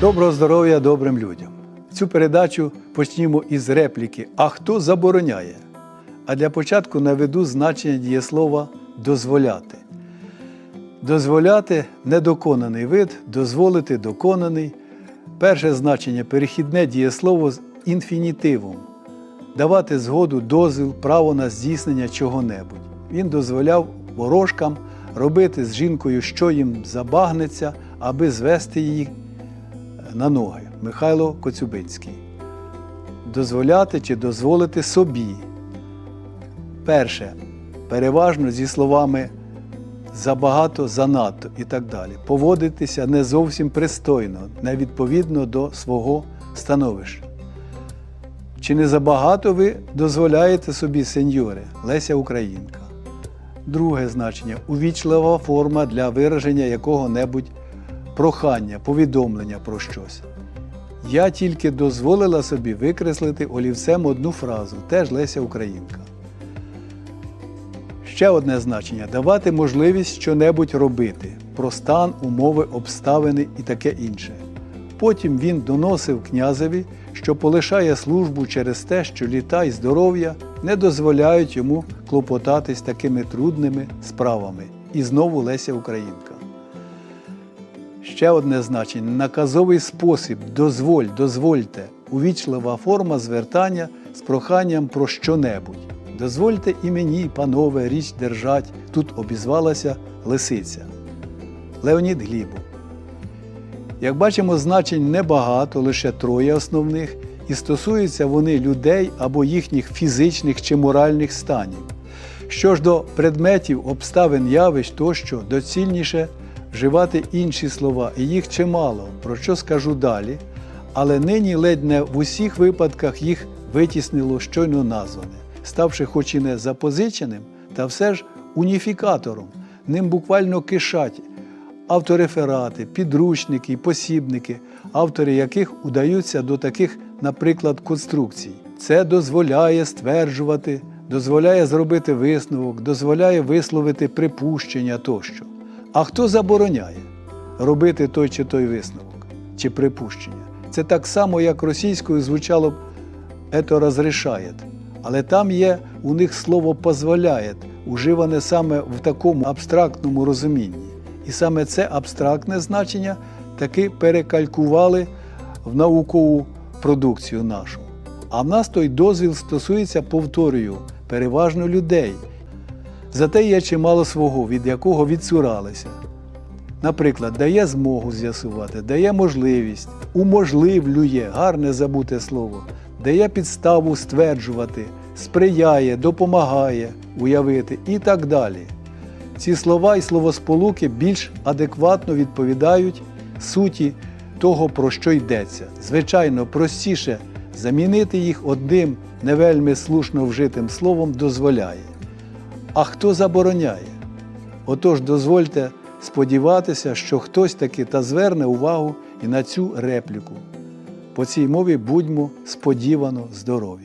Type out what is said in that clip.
Доброго здоров'я добрим людям. Цю передачу почнімо із репліки А хто забороняє? А для початку наведу значення дієслова дозволяти. Дозволяти недоконаний вид, дозволити доконаний. Перше значення перехідне дієслово з інфінітивом. Давати згоду, дозвіл, право на здійснення чого-небудь. Він дозволяв ворожкам робити з жінкою, що їм забагнеться, аби звести її на ноги. Михайло Коцюбинський. Дозволяти чи дозволити собі. Перше. Переважно зі словами забагато, занадто і так далі. Поводитися не зовсім пристойно, невідповідно до свого становища. Чи не забагато ви дозволяєте собі, сеньоре, Леся Українка? Друге значення увічлива форма для вираження якого-небудь прохання, повідомлення про щось. Я тільки дозволила собі викреслити олівцем одну фразу, теж Леся Українка. Ще одне значення давати можливість щонебудь робити про стан, умови, обставини і таке інше. Потім він доносив князеві, що полишає службу через те, що літа й здоров'я не дозволяють йому клопотатись такими трудними справами. І знову Леся Українка. Ще одне значення наказовий спосіб дозволь, дозвольте, увічлива форма звертання з проханням про щонебудь. Дозвольте і мені, панове, річ держать, тут обізвалася лисиця. Леонід Глібов. Як бачимо, значень небагато, лише троє основних, і стосуються вони людей або їхніх фізичних чи моральних станів. Що ж до предметів, обставин явищ тощо доцільніше вживати інші слова, і їх чимало, про що скажу далі, але нині ледь не в усіх випадках їх витіснило щойно назване, ставши хоч і не запозиченим, та все ж уніфікатором, ним буквально кишать автореферати, підручники, посібники, автори яких удаються до таких, наприклад, конструкцій. Це дозволяє стверджувати, дозволяє зробити висновок, дозволяє висловити припущення тощо. А хто забороняє робити той чи той висновок чи припущення? Це так само, як російською звучало б «ето розрішає». Але там є у них слово «позволяє», уживане саме в такому абстрактному розумінні. І саме це абстрактне значення таки перекалькували в наукову продукцію нашу. А в нас той дозвіл стосується, повторюю, переважно людей. Зате є чимало свого, від якого відцуралися. Наприклад, дає змогу з'ясувати, дає можливість, уможливлює, гарне забуте слово, дає підставу стверджувати, сприяє, допомагає уявити і так далі. Ці слова і словосполуки більш адекватно відповідають суті того, про що йдеться. Звичайно, простіше замінити їх одним не вельми слушно вжитим словом дозволяє. А хто забороняє? Отож, дозвольте сподіватися, що хтось таки та зверне увагу і на цю репліку. По цій мові будьмо сподівано здорові.